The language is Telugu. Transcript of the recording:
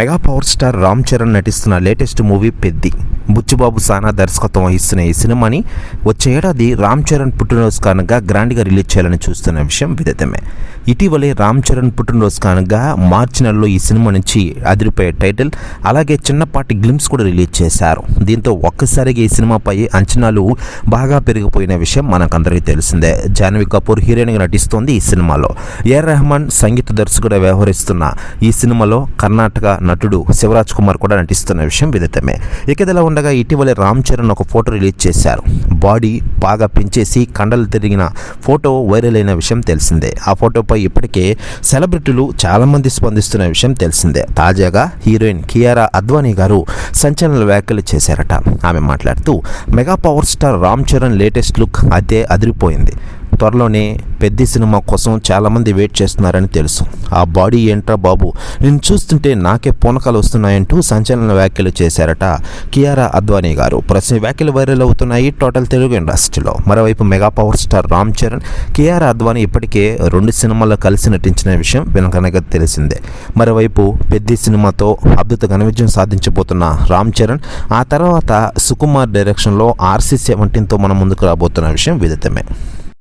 Mega power star Ram Charan నటిస్తున్న లేటెస్ట్ మూవీ పెద్ది. బుచ్చుబాబు సానా దర్శకత్వం వహిస్తున్న ఈ సినిమాని వచ్చే ఏడాది రామ్ చరణ్ పుట్టినరోజు కారణంగా గ్రాండ్గా రిలీజ్ చేయాలని చూస్తున్న విషయం విదితమే. ఇటీవలే రామ్ చరణ్ పుట్టినరోజు కారణంగా మార్చి నెలలో ఈ సినిమా నుంచి అదిరిపోయే టైటిల్ అలాగే చిన్నపాటి గ్లిమ్స్ కూడా రిలీజ్ చేశారు. దీంతో ఒక్కసారిగా ఈ సినిమాపై అంచనాలు బాగా పెరిగిపోయిన విషయం మనకందరికీ తెలిసిందే. జాన్వీ కపూర్ హీరోయిన్గా నటిస్తోంది ఈ సినిమాలో. ఏఆర్ రెహమాన్ సంగీత దర్శకుడు వ్యవహరిస్తున్న ఈ సినిమాలో కర్ణాటక నటుడు శివరాజ్ కుమార్ కూడా నటిస్తున్న విషయం విదితమే. ఇక ఉండగా ఇటీవలే రామ్ చరణ్ ఒక ఫోటో రిలీజ్ చేశారు. బాడీ బాగా పెంచేసి కండలు తిరిగిన ఫోటో వైరల్ అయిన విషయం తెలిసిందే. ఆ ఫోటోపై ఇప్పటికే సెలబ్రిటీలు చాలామంది స్పందిస్తున్న విషయం తెలిసిందే. తాజాగా హీరోయిన్ కియారా అద్వానీ గారు సంచలన వ్యాఖ్యలు చేశారట. ఆమె మాట్లాడుతూ mega power star Ram Charan latest look అదే అదిరిపోయింది. త్వరలోనే పెద్ద సినిమా కోసం చాలామంది వెయిట్ చేస్తున్నారని తెలుసు. ఆ బాడీ ఏంట్రా బాబు? నేను చూస్తుంటే నాకే పూనకాలు వస్తున్నాయంటూ సంచలన వ్యాఖ్యలు చేశారట కియారా అద్వానీ గారు. ప్రస్తుతం వ్యాఖ్యలు వైరల్ అవుతున్నాయి టోటల్ తెలుగు ఇండస్ట్రీలో. మరోవైపు mega power star Ram Charan Kiara Advani ఇప్పటికే రెండు సినిమాల్లో కలిసి నటించిన విషయం వెనకనగా తెలిసిందే. మరోవైపు పెద్ద సినిమాతో అద్భుత ఘనవిజయం సాధించబోతున్న రామ్ చరణ్ ఆ తర్వాత సుకుమార్ డైరెక్షన్లో ఆర్సీ సెవెంటీన్తో మనం ముందుకు రాబోతున్న విషయం విదితమే.